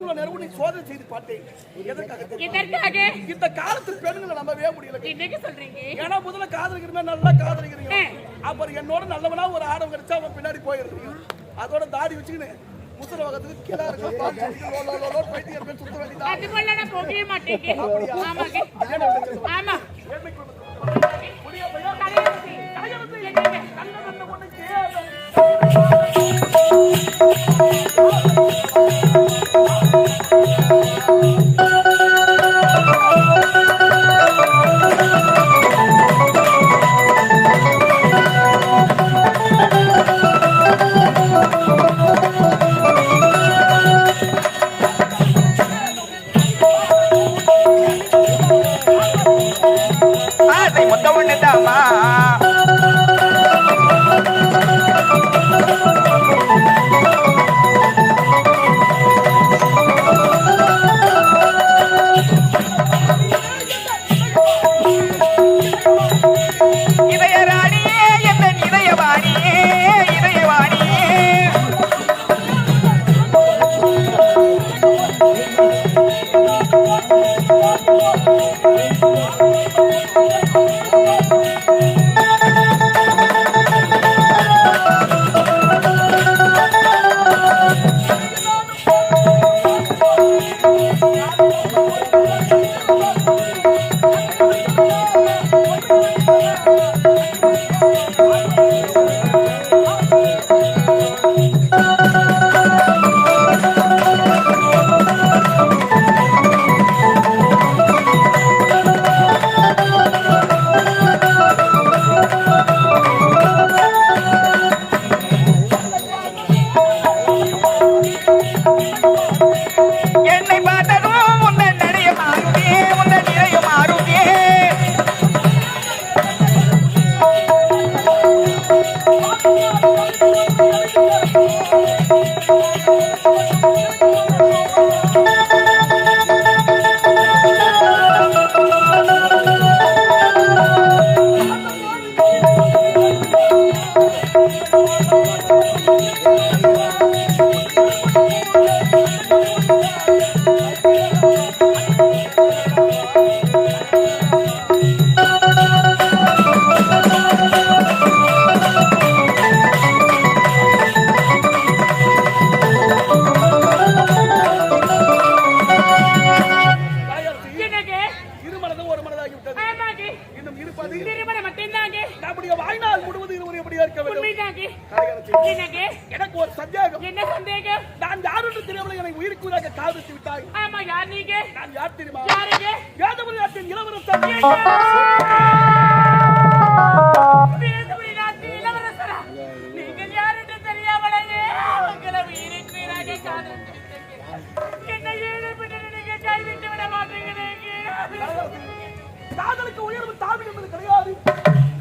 சோதனை செய்து பார்த்தேன். எதற்காக இந்த காலத்து பெண்களை நம்பவே முடியல. என்னங்க சொல்றீங்க? ஏன்னா முதல்ல காதலிக்கிறமே நல்லா காதலிக்கிறீங்க அப்புறம் என்னோட நல்லவனா ஒரு ஆடம் கிடைச்சா அவன் பின்னாடி போயிருக்கீங்க அதோட தாடி வச்சுக்கின்னு முத்திர வகத்துக்கு கீழே இருக்க பைத்தியம் சுத்த வேண்டியதா அது போல நான் போகவே. ஆமா. என்னை திருமணம் மட்டும்தாங்க. நம்முடைய வாழ்நாள் முழுவதும் இருவர் எப்படி இருக்க வேண்டும். எனக்கு ஒரு சந்தேகம். என்ன சந்தேகம்? நான் யார் என்று தெரியவில்லை எனக்கு உயிருக்குறாக காதலித்து விட்டாய். ஆமா யார் நீங்க? நான் யார் தெரியுமா? யாருங்க? யாதவரி நாட்டின் இளவரசர் இளவரசரா? நீங்கள் யார் என்று தெரியாமலேயே உங்களை உயிருக்குயிராக காதலித்து காதலுக்கு உயர்வு தாழ்வு என்பது கிடையாது.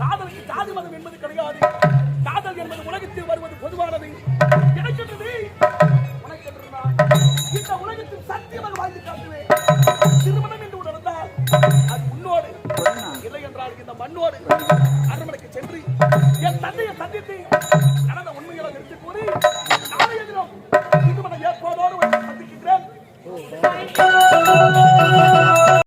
காதலுக்கு ஜாதி மதம் என்பது கிடையாது. காதல் என்பது உலகத்தில் வருவது பொதுவானது. எனக்கென்றது உனக்கென்று இந்த உலகத்தில் சத்தியமாக வாழ்ந்து காட்டுவேன். திருமணம் என்று ஒன்று நடந்தால் அது உன்னோடு இல்லை என்றால் இந்த மண்ணோடு அரண்மனைக்கு சென்று என் தந்தையை சந்தித்து நடந்த உண்மைகளை எடுத்து கூறி